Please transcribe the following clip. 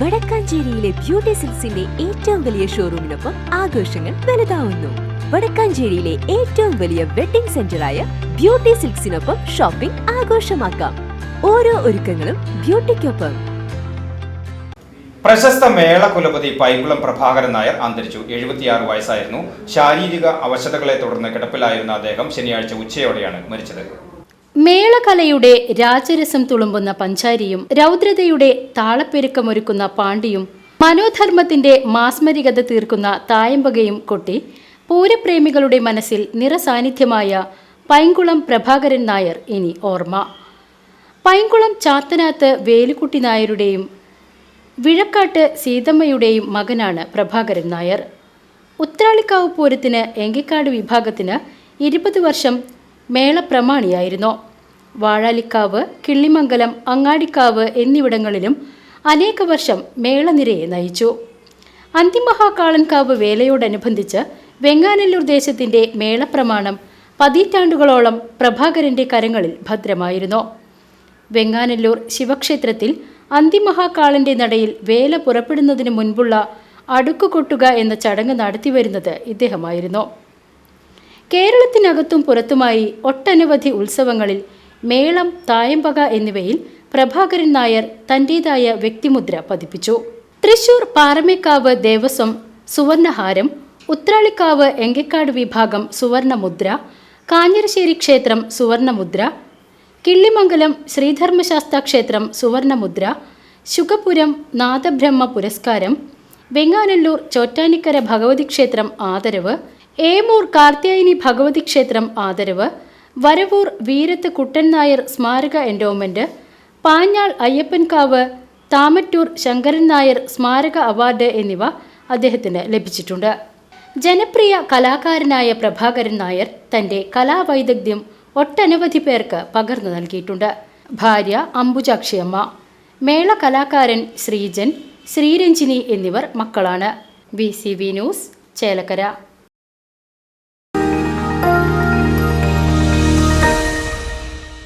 വടക്കാഞ്ചേരിയിലെ beauty സിൽസിന്റെ ഏറ്റവും വലിയ ഷോറൂമിനൊപ്പം ആഘോഷങ്ങൾ വലുതാവുന്നു. വടക്കാഞ്ചേരിയിലെ ഏറ്റവും വലിയ വെഡിംഗ് സെന്ററായ ബ്യൂട്ടി സിൽക്സിനൊപ്പം ഷോപ്പിംഗ് ആഘോഷമാക്കാം. ഓരോ ഒരുക്കങ്ങളും ബ്യൂട്ടിക്കൊപ്പം. പ്രശസ്ത മേള കുലപതി പൈങ്കുളം പ്രഭാകരൻ നായർ അന്തരിച്ചു. എഴുപത്തിയാറ് വയസ്സായിരുന്നു. ശാരീരിക അവശതകളെ തുടർന്ന് കിടപ്പിലായിരുന്ന അദ്ദേഹം ശനിയാഴ്ച ഉച്ചയോടെയാണ് മരിച്ചത്. മേളകലയുടെ രാജരസം തുളുമ്പുന്ന പഞ്ചാരിയും രൗദ്രതയുടെ താളപ്പെരുക്കമൊരുക്കുന്ന പാണ്ഡിയും മനോധർമ്മത്തിന്റെ മാസ്മരികത തീർക്കുന്ന തായമ്പകയും കൊട്ടി പൂരപ്രേമികളുടെ മനസ്സിൽ നിറസാന്നിധ്യമായ പൈങ്കുളം പ്രഭാകരൻ നായർ ഇനി ഓർമ്മ. പൈങ്കുളം ചാത്തനാത്ത് വേലുക്കുട്ടി നായരുടെയും വിഴക്കാട്ട് സീതമ്മയുടെയും മകനാണ് പ്രഭാകരൻ നായർ. ഉത്രാളിക്കാവ് പൂരത്തിന് എങ്കിക്കാട് വിഭാഗത്തിന് ഇരുപത് വർഷം മേളപ്രമാണിയായിരുന്നു. വാഴാലിക്കാവ് കിള്ളിമംഗലം അങ്ങാടിക്കാവ് എന്നിവിടങ്ങളിലും അനേക വർഷം മേളനിരയെ നയിച്ചു. അന്തിമഹാകാളൻകാവ് വേലയോടനുബന്ധിച്ച് വെങ്ങാനല്ലൂർ ദേശത്തിന്റെ മേളപ്രമാണം പതിറ്റാണ്ടുകളോളം പ്രഭാകരന്റെ കരങ്ങളിൽ ഭദ്രമായിരുന്നു. വെങ്ങാനല്ലൂർ ശിവക്ഷേത്രത്തിൽ അന്തിമഹാകാളന്റെ നടയിൽ വേല പുറപ്പെടുന്നതിന് മുൻപുള്ള അടുക്കുകൊട്ടുക എന്ന ചടങ്ങ് നടത്തിവരുന്നത് ഇദ്ദേഹമായിരുന്നു. കേരളത്തിനകത്തും പുറത്തുമായി ഒട്ടനവധി ഉത്സവങ്ങളിൽ മേളം തായമ്പക എന്നിവയിൽ പ്രഭാകരൻ നായർ തന്റേതായ വ്യക്തിമുദ്ര പതിപ്പിച്ചു. തൃശൂർ പാറമേക്കാവ് ദേവസ്വം സുവർണഹാരം ഉത്രാളിക്കാവ് എങ്കക്കാട് വിഭാഗം സുവർണമുദ്ര കാഞ്ഞിരശ്ശേരി ക്ഷേത്രം സുവർണമുദ്ര കിള്ളിമംഗലം ശ്രീധർമ്മശാസ്ത്ര ക്ഷേത്രം സുവർണമുദ്ര ശുഗപുരം നാദബ്രഹ്മ പുരസ്കാരം വെങ്ങാനല്ലൂർ ചോറ്റാനിക്കര ഭഗവതി ക്ഷേത്രം ആദരവ് ഏമൂർ കാർത്യായനി ഭഗവതി ക്ഷേത്രം ആദരവ് വരവൂർ വീരത്ത് കുട്ടൻ നായർ സ്മാരക എൻഡോമെന്റ് പാഞ്ഞാൾ അയ്യപ്പൻകാവ് താമറ്റൂർ ശങ്കരൻ നായർ സ്മാരക അവാർഡ് എന്നിവ അദ്ദേഹത്തിന് ലഭിച്ചിട്ടുണ്ട്. ജനപ്രിയ കലാകാരനായ പ്രഭാകരൻ നായർ തന്റെ കലാവൈദഗ്ധ്യം ഒട്ടനവധി പേർക്ക് പകർന്നു നൽകിയിട്ടുണ്ട്. ഭാര്യ അംബുജാക്ഷിയമ്മ മേള കലാകാരൻ ശ്രീജൻ ശ്രീരഞ്ജിനി എന്നിവർ മക്കളാണ്. V C V news Chelakkara.